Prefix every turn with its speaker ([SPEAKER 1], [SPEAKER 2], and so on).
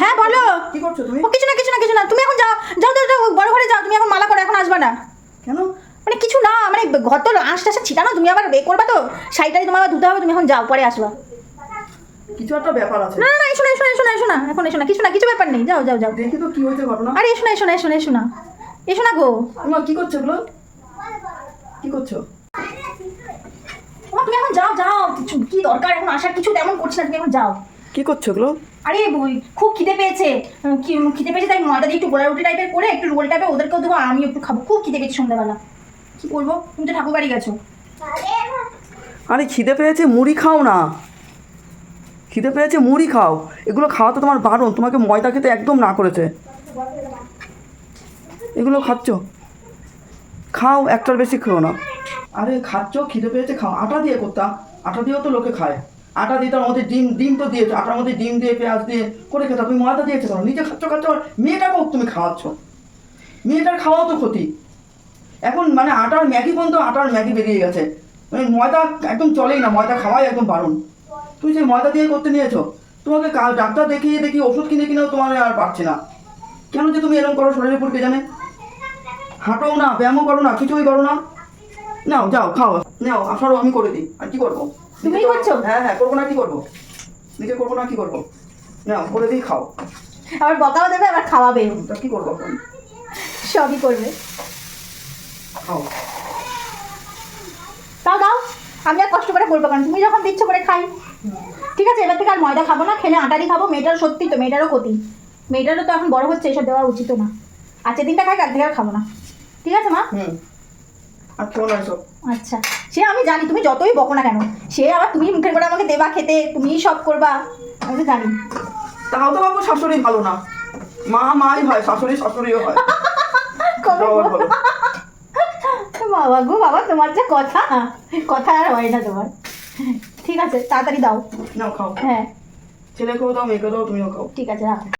[SPEAKER 1] হ্যাঁ বলো।
[SPEAKER 2] কি করছ তুমি?
[SPEAKER 1] কিছু না কিছু না কিছু না। তুমি এখন যাও যাও যাও বড় ঘরে যাও। তুমি এখন মালা করো এখন আসবা না।
[SPEAKER 2] কেন?
[SPEAKER 1] মানে কিছু না মানে ঘর তো আঁশ টাশে ছিটানো তুমি আবার বে করবা তো। শাড়িটাই তোমার আবার ধুতে হবে তুমি এখন যাও পরে আসবা।
[SPEAKER 2] কিছু একটা ব্যাপার আছে।
[SPEAKER 1] না না এসো না এসো না এসো না এসো না এখন এসো না কিছু না কিছু ব্যাপার নেই। যাও যাও যাও।
[SPEAKER 2] দেখি তো কি হয়েছে ঘটনা।
[SPEAKER 1] আরে এসো না এসো না এসো না এসো না। এসো না গো।
[SPEAKER 2] তোমা কি করছ এগুলো? কি করছ?
[SPEAKER 1] তুমি এখন যাও যাও। কিছু কি দরকার? এখন আসার কিছু তেমন করছি না তুমি এখন যাও।
[SPEAKER 2] কি করছ এগুলো?
[SPEAKER 1] আরে খুব খিদে পেয়েছে। খিদে পেয়েছে তাই ময়দা দিয়ে একটু গোলা রুটি টাইপের করে একটু রোল টাইপের ওদেরকেও দেবো আমি একটু খাব। খুব খিদে পেয়েছে সন্ধ্যাবেলা। কি করব তুমি তো ঠাকুর বাড়ি গেছো।
[SPEAKER 2] আরে খিদে পেয়েছে মুড়ি খাও না। খিদে পেয়েছে মুড়ি খাও। এগুলো খাওয়া তো তোমার বারণ তোমাকে ময়দা খেতে একদম না করেছে। এগুলো খাচ্ছ? খাও একটার বেশি খেও না। আরে খাচ্ছ খিদে পেয়েছে খাও। আটা দিয়ে করতাম আটা দিয়েও তো লোকে খায়। আটা দিয়ে তার মধ্যে ডিম ডিম তো দিয়েছ, আটার মধ্যে ডিম দিয়ে, পেঁয়াজ দিয়ে করে খেতাম তুমি ময়দা দিয়েছ কেন? নিজে খাচ্ছ খাচ্ছ আর মেয়েটাকেও তুমি খাওয়াচ্ছ। মেয়েটার খাওয়াও তো ক্ষতি। এখন মানে আটার ম্যাগি পর্যন্ত আটার ম্যাগি বেরিয়ে গেছে। মানে ময়দা একদম চলেই না, ময়দা খাওয়াই একদম বারণ। তুমি সেই ময়দা দিয়ে করতে নিয়েছো। তোমাকে কা- ডাক্তার দেখিয়ে দেখি ওষুধ কিনে, কিনেও তোমার আর পারছে না। কেন যে তুমি এরকম করো শরীরের উপর, কে জানে? হাঁটোও না, ব্যায়ামও করো না, কিছুই করো না। নাও যাও খাও। নাও আসারও আমি করে দিই। আর কি করব?
[SPEAKER 1] তুমিই করছ?
[SPEAKER 2] হ্যাঁ হ্যাঁ করব না কি করব? নিজে করব না কি করব? নাও করে দিই খাও।
[SPEAKER 1] আবার বকাও দেবে আবার খাওয়াবে।
[SPEAKER 2] তা কি করব
[SPEAKER 1] সবই করবে।
[SPEAKER 2] খাও।
[SPEAKER 1] তাও দাও। আমি আর কষ্ট করে বলব কারণ তুমি যখন দিচ্ছ করে খাই। ঠিক আছে এবার থেকে আর ময়দা খাব না খেলে আটারই খাব। মেয়েটার সত্যি তো মেয়েটারও ক্ষতি। মেয়েটারও তো এখন বড় হচ্ছে এসব দেওয়া উচিত না। আজকের দিনটা খাই কাল থেকে আর খাব না। ঠিক আছে মা?
[SPEAKER 2] হুম। আর খেও না
[SPEAKER 1] আচ্ছা সে আমি জানি তুমি যতই বকো না কেন সে আবার তুমি মুখের করে আমাকে দেবা খেতে তুমিই সব করবা আমি জানি।
[SPEAKER 2] তাও তো বাবু শাশুড়ি ভালো না। মা মাই হয় শাশুড়ি শাশুড়িও হয়।
[SPEAKER 1] বাবা গো বাবা তোমার যে কথা কথা আর হয় না তোমার। ঠিক আছে তাড়াতাড়ি দাও।
[SPEAKER 2] নাও খাও।
[SPEAKER 1] হ্যাঁ।
[SPEAKER 2] ছেলেকেও দাও মেয়েকেও দাও তুমিও খাও।
[SPEAKER 1] ঠিক আছে রাখো।